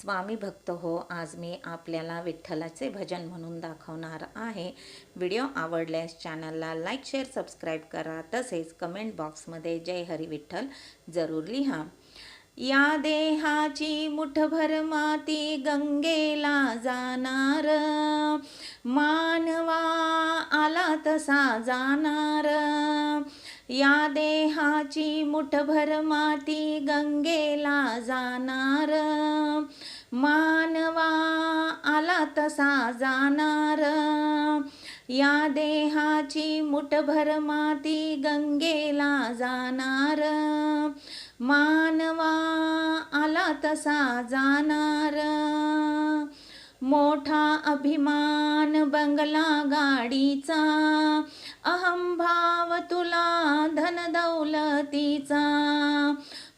स्वामी भक्त हो आज मी आपल्याला विठ्ठलाचे भजन म्हणून दाखवणार आहे. व्हिडिओ आवडल्यास चॅनलला लाईक शेअर सबस्क्राईब करा. तसेच कमेंट बॉक्समध्ये जय हरी विठ्ठल जरूर लिहा. या देहाची मुठभर माती गंगेला जाणार. मानवा आला तसा जाणार. या देहाची मुठभर माती गंगेला जाणार. मानवा आला तसा जाणार. या देहाची मुठभर माती गंगेला जाणार. मानवा आला तसा जाणार. मोठा अभिमान बंगला गाडीचा. अहंभाव तुला धन दौलतीचा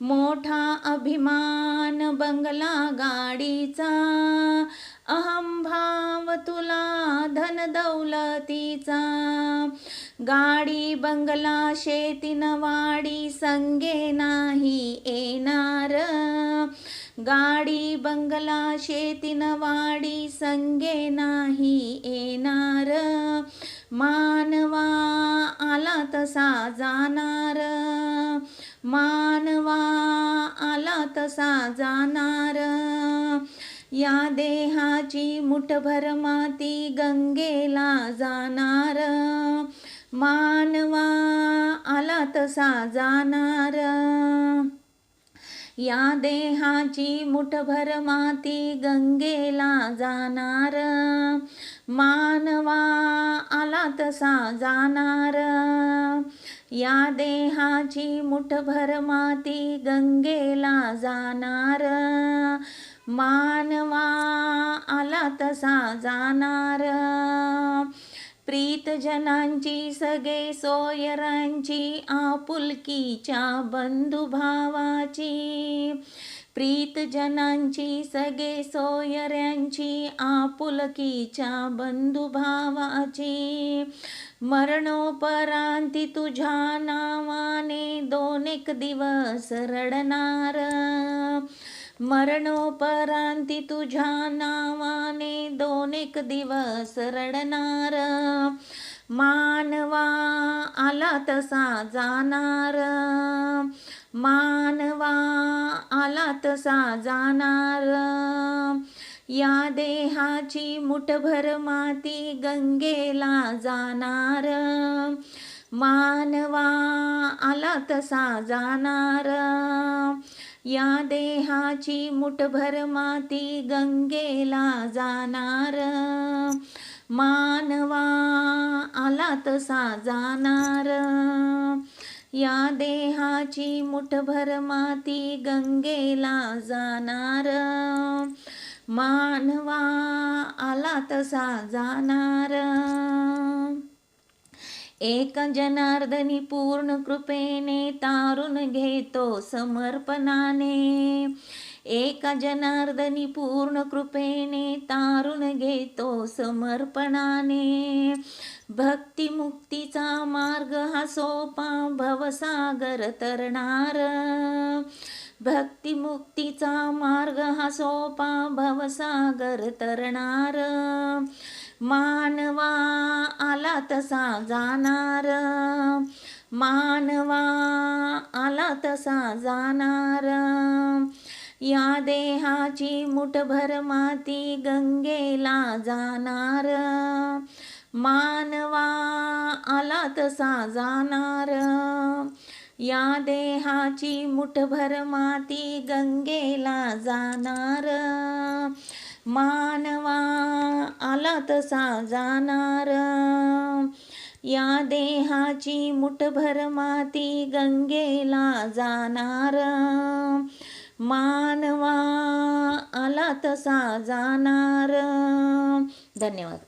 मोठा अभिमान बंगला गाडीचा. अहंभाव तुला धन दौलतीचा गाडी बंगला शेतीन वाडी संगे नाही येणार. गाडी बंगला शेतीन वाडी संगे नाही येणार. मानवा आला तसा जाणार. मानवा आला तसा जाणार. या देहाची मुठभर माती गंगेला जाणार. मानवा आला तसा जाणार. या देहाची मुठभर माती गंगेला जाणार. मानवा आला तसा जाणार या देहाची मुठभर माती गंगेला जाणार. मानवा आला तसा जाणार प्रीतजनांची सगळे सोयरांची आपुलकीच्या बंधुभावाची. प्रीतजनांची सगळे सोयऱ्यांची आपुलकीच्या बंधुभावाची. मरणोपरांती तुझ्या नावाने दोन एक दिवस रडणार. मरणोपरांती तुझ्या नावाने दोन एक दिवस रडणार. मानवा आला तसा जाणार. मानवा आला तसा जाणार. या देहाची मुठभर माती गंगेला जाणार. मानवा आला तसा जाणार. या देहाची मुठभर माती गंगेला जाणार. मानवा आला तसा जाणार या देहाची मुठभर माती गंगेला जाणार. मानवा आला तसा जाणार एक जनार्दनी पूर्ण कृपेने तारून घेतो समर्पणाने. एक जनार्दनी पूर्ण कृपेने तारुण घेतो समर्पणाने. भक्तिमुक्तीचा मार्ग हा सोपा भवसागर तरणार. भक्तिमुक्तीचा मार्ग हा सोपा भवसागर तरणार. मानवा आला तसा जाणार. मानवा आला तसा जाणार. या देहाची मुठभर माती गंगेला जाणार. मानवा आला तसा जाणार. या देहाची मुठभर माती गंगेला जाणार. मानवा आला तसा जाणार. या देहाची मुठभर माती गंगेला जाणार. मानवा आला तसा जाणार. धन्यवाद.